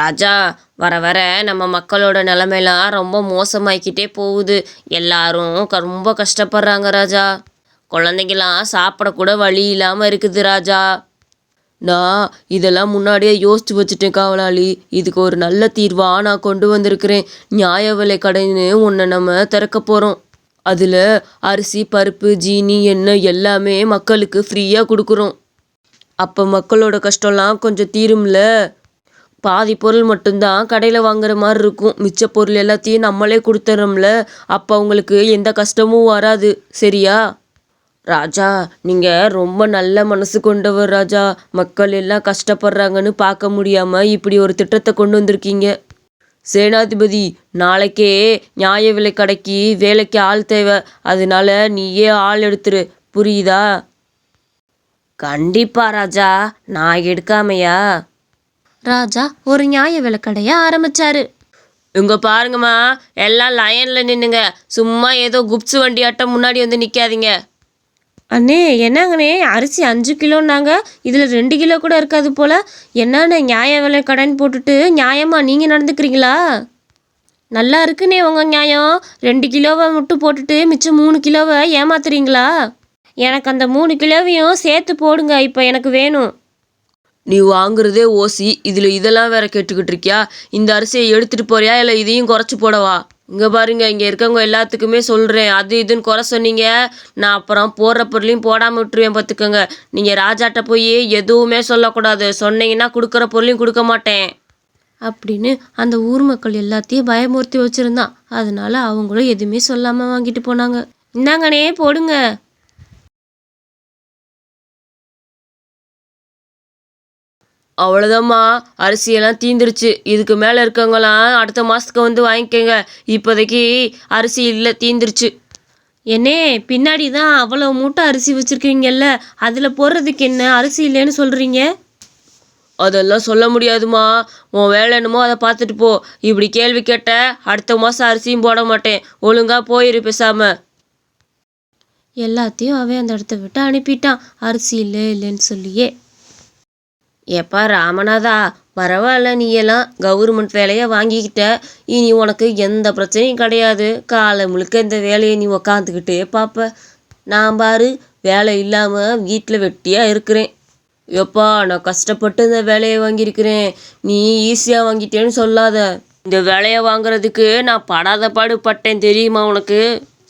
ராஜா வர வர நம்ம மக்களோட நிலமையெல்லாம் ரொம்ப மோசமாயிக்கிட்டே போகுது. எல்லாரும் ரொம்ப கஷ்டப்படுறாங்க ராஜா. குழந்தைங்களாம் சாப்பிடக்கூட வழி இல்லாமல் இருக்குது ராஜா. நான் இதெல்லாம் முன்னாடியே யோசித்து வச்சுட்டேன் காவலாளி. இதுக்கு ஒரு நல்ல தீர்வாக நான் கொண்டு வந்திருக்கிறேன். நியாய விலை கடைன்னு ஒன்று நம்ம திறக்க போகிறோம் அதில் அரிசி பருப்பு ஜீனி எண்ணெய் எல்லாமே மக்களுக்கு ஃப்ரீயாக கொடுக்குறோம். அப்போ மக்களோட கஷ்டம்லாம் கொஞ்சம் தீரும்ல? பாதி பொருள் மட்டும்தான் கடையில் வாங்குற மாதிரி இருக்கும். மிச்ச பொருள் எல்லாத்தையும் நம்மளே கொடுத்துறோம்ல அப்போ அவங்களுக்கு எந்த கஷ்டமும் வராது. சரியா? ராஜா நீங்கள் ரொம்ப நல்ல மனசு கொண்டவர் ராஜா. மக்கள் எல்லாம் கஷ்டப்படுறாங்கன்னு பார்க்க முடியாமல் இப்படி ஒரு திட்டத்தை கொண்டு வந்திருக்கீங்க. சேனாதிபதி நாளைக்கே நியாய விலை கடைக்கு வேலைக்கு ஆள் தேவை. அதனால நீயே ஆள் எடுத்துரு. புரியுதா? கண்டிப்பா ராஜா. நான் எடுக்காமையா? ராஜா ஒரு நியாய விலைக்கடைய ஆரம்பிச்சாரு. இங்க பாருங்கம்மா எல்லாம் லயன்ல நின்னுங்க. சும்மா ஏதோ குப்ஸ் வண்டியாட்டம் முன்னாடி வந்து நிக்காதீங்க. அண்ணே என்னங்கண்ணே? அரிசி அஞ்சு கிலோன்னாங்க. இதில் ரெண்டு கிலோ கூட இருக்காது போல. என்னண்ணே நியாய விலை கடைன்னு போட்டுட்டு நியாயமா நீங்கள் நடந்துக்கிறீங்களா? நல்லா இருக்குண்ணே உங்கள் நியாயம். ரெண்டு கிலோவை மட்டும் போட்டுட்டு மிச்சம் மூணு கிலோவை ஏமாத்துறீங்களா? எனக்கு அந்த மூணு கிலோவையும் சேர்த்து போடுங்க. இப்போ எனக்கு வேணும். நீ வாங்குறதே ஓசி இதில் இதெல்லாம் வேற கேட்டுக்கிட்டு இருக்கியா? இந்த அரிசியை எடுத்துட்டு போறியா? இல்லை இதையும் குறைச்சி போடவா? இங்கே பாருங்க இங்கே இருக்கவங்க எல்லாத்துக்குமே சொல்கிறேன் அது இதுன்னு குறை சொன்னீங்க. நான் அப்புறம் போடுற பொருளையும் போடாமல் விட்டுருவேன் பார்த்துக்கோங்க. நீங்கள் ராஜாட்ட போய் எதுவுமே சொல்லக்கூடாது. சொன்னீங்கன்னா கொடுக்குற பொருளையும் கொடுக்க மாட்டேன். அப்படின்னு அந்த ஊர் மக்கள் எல்லாத்தையும் பயமுறுத்தி வச்சுருந்தான். அதனால அவங்களும் எதுவுமே சொல்லாமல் வாங்கிட்டு போனாங்க. இந்தாங்கண்ணே போடுங்க. அவ்வளோதாம்மா அரிசியெல்லாம் தீந்துருச்சு. இதுக்கு மேலே இருக்கவங்களாம் அடுத்த மாதத்துக்கு வந்து வாங்கிக்கோங்க. இப்போதைக்கு அரிசி இல்லை தீந்துருச்சு. என்னே பின்னாடி தான் அவ்வளோ மூட்டை அரிசி வச்சுருக்கீங்கல்ல. அதில் போடுறதுக்கு என்ன? அரிசி இல்லைன்னு சொல்கிறீங்க அதெல்லாம் சொல்ல முடியாதும்மா. உன் வேலை என்னமோ அதை பார்த்துட்டு போ. இப்படி கேள்வி கேட்ட அடுத்த மாதம் அரிசியும் போட மாட்டேன். ஒழுங்காக போயிரு பேசாம. எல்லாத்தையும் அவன் அந்த இடத்த விட்டு அனுப்பிட்டான். அரிசி இல்லை இல்லைன்னு சொல்லியே. ஏப்பா ராமநாதா பரவாயில்ல நீ எல்லாம் கவர்மெண்ட் வேலையை வாங்கிக்கிட்ட. இனி உனக்கு எந்த பிரச்சனையும் கிடையாது. காலை முழுக்க இந்த வேலையை நீ உக்காந்துக்கிட்டே பார்ப்ப நான் பாரு வேலை இல்லாமல் வீட்டில் வெட்டியாக இருக்கிறேன். எப்பா நான் கஷ்டப்பட்டு இந்த வேலையை வாங்கியிருக்கிறேன். நீ ஈஸியாக வாங்கிட்டேன்னு சொல்லாத. இந்த வேலையை வாங்குறதுக்கு நான் படாத பாடு பட்டேன் தெரியுமா உனக்கு?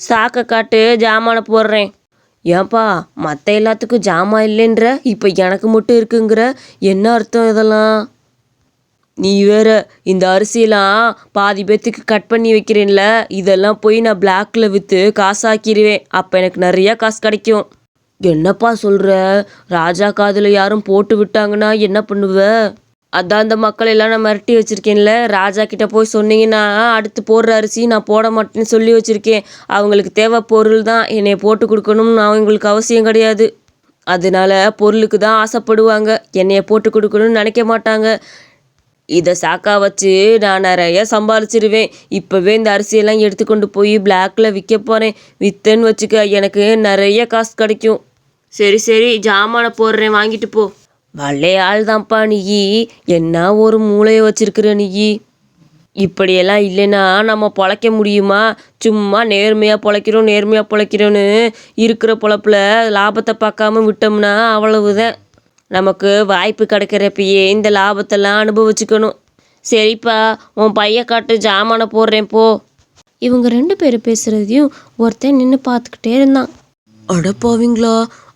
சாக்கை காட்டு ஜாமானை போடுறேன். ஏன்பா மற்ற எல்லாத்துக்கும் ஜாமான் இல்லைன்ற? இப்போ எனக்கு மட்டும் இருக்குங்கிற? என்ன அர்த்தம் இதெல்லாம்? நீ வேற இந்த அரிசியெல்லாம் பாதி பேத்துக்கு கட் பண்ணி வைக்கிறேன்ல. இதெல்லாம் போய் நான் பிளாக்ல விற்று காசாக்கிடுவேன் அப்போ எனக்கு நிறைய காசு கிடைக்கும். என்னப்பா சொல்கிற ராஜா காதில் யாரும் போட்டு விட்டாங்கன்னா என்ன பண்ணுவ? அதான் அந்த மக்கள் எல்லாம் நான் மிரட்டி வச்சுருக்கேன்ல. ராஜா கிட்ட போய் சொன்னீங்கன்னா அடுத்து போடுற அரிசி நான் போட மாட்டேன்னு சொல்லி வச்சிருக்கேன். அவங்களுக்கு தேவை பொருள் தான். என்னை போட்டு கொடுக்கணும்னு அவங்களுக்கு அவசியம் கிடையாது. அதனால பொருளுக்கு தான் ஆசைப்படுவாங்க. என்னைய போட்டு கொடுக்கணும்னு நினைக்க மாட்டாங்க. இதை சாக்கா வச்சு நான் நிறைய சம்பாதிச்சிருவேன் இப்போவே இந்த அரிசியெல்லாம் எடுத்துக்கொண்டு போய் பிளாக்ல விற்க போகிறேன் விற்றேன்னு வச்சுக்க எனக்கு நிறைய காசு கிடைக்கும். சரி சரி. ஜாமானை போடுறேன். வாங்கிட்டு போ. வல்லே ஆள் தான்ப்பா நீ என்ன ஒரு மூளையை வச்சிருக்கிற நீ இப்படியெல்லாம் இல்லைன்னா நம்ம பொழைக்க முடியுமா? சும்மா நேர்மையாக பொழைக்கிறோம் நேர்மையாக பொழைக்கிறோன்னு இருக்கிற பொழப்பில் லாபத்தை பார்க்காம விட்டோம்னா அவ்வளவுதான். நமக்கு வாய்ப்பு கிடைக்கிறப்பயே இந்த லாபத்தெல்லாம் அனுபவிச்சுக்கணும். சரிப்பா உன் பைய காட்டு ஜாமானை போடுறேன் போ. இவங்க ரெண்டு பேரும் பேசுகிறதையும் ஒருத்தன் நின்று பார்த்துக்கிட்டே இருந்தான். அடப்பாவீங்களா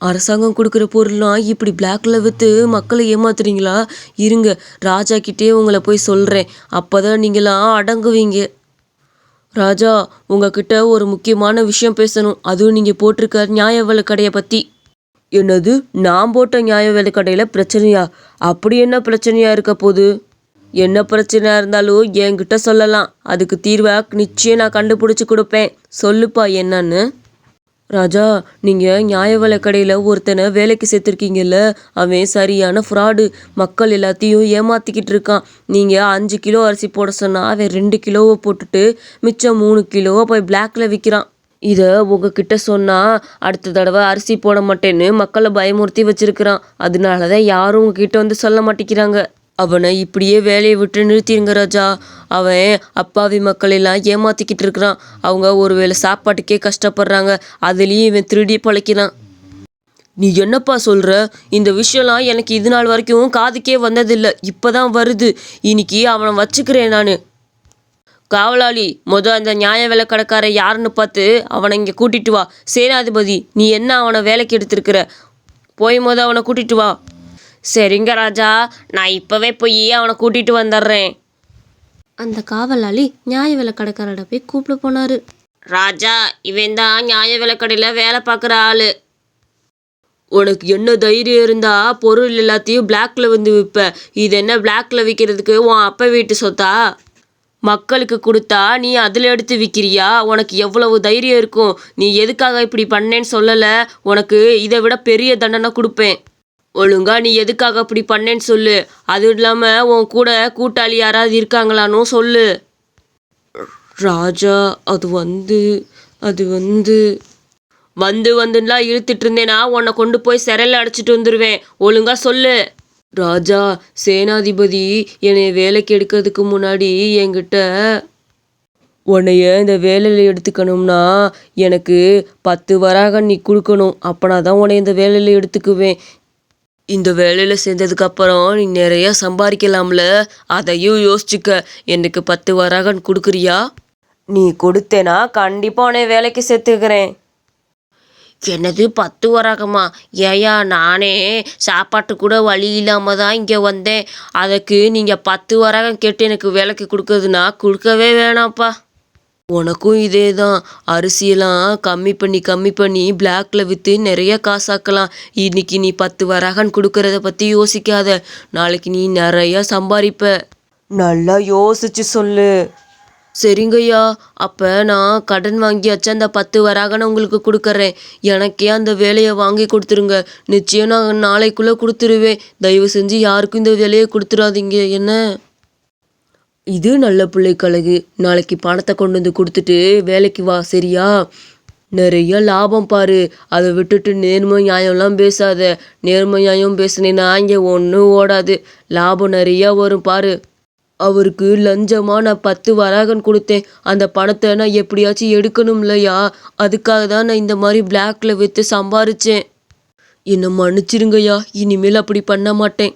அரசாங்கம் கொடுக்குற பொருள்லாம் இப்படி பிளாக்ல விற்று மக்களை ஏமாத்துறீங்களா? இருங்க ராஜா கிட்டே உங்களை போய் சொல்கிறேன் அப்போதான் நீங்களாம் அடங்குவீங்க. ராஜா உங்ககிட்ட ஒரு முக்கியமான விஷயம் பேசணும். அதுவும் நீங்கள் போட்டிருக்க நியாய விலை கடையை பற்றி என்னது நான் போட்ட நியாய விலை கடையில் பிரச்சனையா? அப்படி என்ன பிரச்சனையாக இருக்க போது என்ன பிரச்சனையாக இருந்தாலும் என்கிட்ட சொல்லலாம். அதுக்கு தீர்வாக நிச்சயம் நான் கண்டுபிடிச்சி கொடுப்பேன். சொல்லுப்பா என்னன்னு. ராஜா நீங்கள் நியாய விலை கடையில் ஒருத்தனை வேலைக்கு சேர்த்துருக்கீங்கல்ல? அவன் சரியான ஃப்ராடு மக்கள் எல்லாத்தையும் ஏமாத்திக்கிட்டு இருக்கான். நீங்கள் அஞ்சு கிலோ அரிசி போட சொன்னால் அவன் ரெண்டு கிலோவை போட்டுட்டு மிச்சம் மூணு கிலோவை போய் பிளாக்ல விற்கிறான் இதை உங்ககிட்ட சொன்னால் அடுத்த தடவை அரிசி போட மாட்டேன்னு மக்களை பயமுறுத்தி வச்சுருக்கிறான். அதனால தான் யாரும் உங்ககிட்ட வந்து சொல்ல மாட்டேங்கிறாங்க. அவனை இப்படியே வேலையை விட்டு நிறுத்திடுங்க ராஜா. அவன் அப்பாவி மக்கள் எல்லாம் ஏமாத்திக்கிட்டு இருக்கிறான். அவங்க ஒருவேளை சாப்பாட்டுக்கே கஷ்டப்படுறாங்க. அதுலேயும் இவன் திருடி பழைக்கிறான் நீ என்னப்பா சொல்ற? இந்த விஷயம்லாம் எனக்கு இது நாள் வரைக்கும் காதுக்கே வந்ததில்லை. இப்பதான் வருது. இன்னைக்கு அவனை வச்சுக்கிறேன் நான். காவலாளி மொதல் அந்த நியாய விலைக்கடைக்கார யாருன்னு பார்த்து அவனை இங்கே கூட்டிட்டு வா. சேனாதிபதி நீ என்ன அவனை வேலைக்கு எடுத்திருக்கிற? போய் மொதல் அவனை கூட்டிட்டு வா. சரிங்க ராஜா நான் இப்போவே போய் அவனை கூட்டிட்டு வந்துடுறேன். அந்த காவலாளி நியாய விலை கடைக்காரட போய் கூப்பிட போனாரு. ராஜா இவன் தான் நியாய விலைக்கடையில் வேலை பார்க்குற ஆளு. உனக்கு என்ன தைரியம் இருந்தா பொருள் எல்லாத்தையும் பிளாக்ல வந்து விற்ப இது என்ன பிளாக்ல விற்கிறதுக்கு உன் அப்பா வீட்டு சொத்தா? மக்களுக்கு கொடுத்தா நீ அதில் எடுத்து விற்கிறியா உனக்கு எவ்வளவு தைரியம் இருக்கும்? நீ எதுக்காக இப்படி பண்ணேன்னு சொல்லலை. உனக்கு இதை விட பெரிய தண்டனை கொடுப்பேன். ஒழுங்கா நீ எதுக்காக அப்படி பண்ணேன்னு சொல்லு. அதுவும் இல்லாமல் உன் கூட கூட்டாளி யாராவது இருக்காங்களான்னு சொல்லு. ராஜா அது வந்து அது வந்து. வந்து வந்துலாம் இழுத்துட்டு இருந்தேனா உன்னை கொண்டு போய் சிறையில் அடைச்சிட்டு வந்துடுவேன் ஒழுங்கா சொல்லு. ராஜா சேனாதிபதி என்னை வேலைக்கு எடுக்கிறதுக்கு முன்னாடி என்கிட்ட உன்னைய இந்த வேலையில் எடுத்துக்கணும்னா எனக்கு பத்து வராக நீ கொடுக்கணும். அப்போனா தான் உன்னை இந்த வேலையில் எடுத்துக்குவேன். இந்த வேலையில் சேர்ந்ததுக்கு அப்புறம் நீ நிறையா சம்பாதிக்கலாம்ல? அதையும் யோசிச்சுக்க. எனக்கு பத்து வராகன் கொடுக்குறியா? நீ கொடுத்தேனா கண்டிப்பாக உன்னை வேலைக்கு சேர்த்துக்கிறேன். என்னது பத்து வராகமா? ஏயா நானே சாப்பாட்டு கூட வழி இல்லாமல் தான் இங்கே வந்தேன். அதுக்கு நீங்கள் பத்து வராகம் கேட்டு எனக்கு வேலைக்கு கொடுக்குறதுனா கொடுக்கவே வேணாம்ப்பா. உனக்கும் இதே தான் அரிசியெல்லாம் கம்மி பண்ணி கம்மி பண்ணி பிளாக்ல விற்று நிறைய காசாக்கலாம். இன்னைக்கு நீ பத்து வராகன் கொடுக்கறத பற்றி யோசிக்காத. நாளைக்கு நீ நிறைய சம்பாதிப்ப நல்லா யோசிச்சு சொல்லு. சரிங்கய்யா. அப்போ நான் கடன் வாங்கியாச்சு அந்த பத்து வராகனை உங்களுக்கு கொடுக்குறேன். எனக்கே அந்த வேலையை வாங்கி கொடுத்துருங்க. நிச்சயம் நான் நாளைக்குள்ளே கொடுத்துருவேன். தயவு செஞ்சு யாருக்கும் இந்த வேலையை கொடுத்துடாதீங்க என்ன? இது நல்ல பிள்ளை கழகு நாளைக்கு பணத்தை கொண்டு வந்து கொடுத்துட்டு வேலைக்கு வா சரியா? நிறைய லாபம் பாரு. அதை விட்டுட்டு நேர்மை நியாயம்லாம் பேசாத. நேர்மை நியாயம் பேசுனேன்னா இங்கே ஒன்றும் ஓடாது. லாபம் நிறையா வரும் பாரு. அவருக்கு லஞ்சமாக நான் பத்து வராகன் கொடுத்தேன். அந்த பணத்தை நான் எப்படியாச்சும் எடுக்கணும் இல்லையா? அதுக்காக தான் நான் இந்த மாதிரி பிளாக்ல விற்று சம்பாரிச்சேன். என்னை மன்னிச்சிருங்கய்யா. இனிமேல் அப்படி பண்ண மாட்டேன்.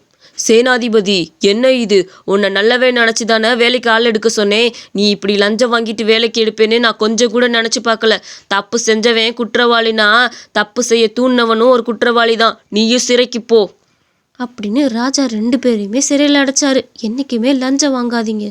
சேனாதிபதி என்ன இது? உன்னை நல்லவே நினச்சி தானே வேலைக்கு ஆள் எடுக்க சொன்னேன்? நீ இப்படி லஞ்சம் வாங்கிட்டு வேலைக்கு எடுப்பேன்னு நான் கொஞ்சம் கூட நினச்சி பார்க்கல. தப்பு செஞ்சவன் குற்றவாளினா தப்பு செய்ய தூண்டினவனும் ஒரு குற்றவாளி தான் நீயும் சிறைக்கு போ. அப்படின்னு ராஜா ரெண்டு பேரையுமே சிறையில் அடைச்சாரு. என்றைக்குமே லஞ்சம் வாங்காதீங்க.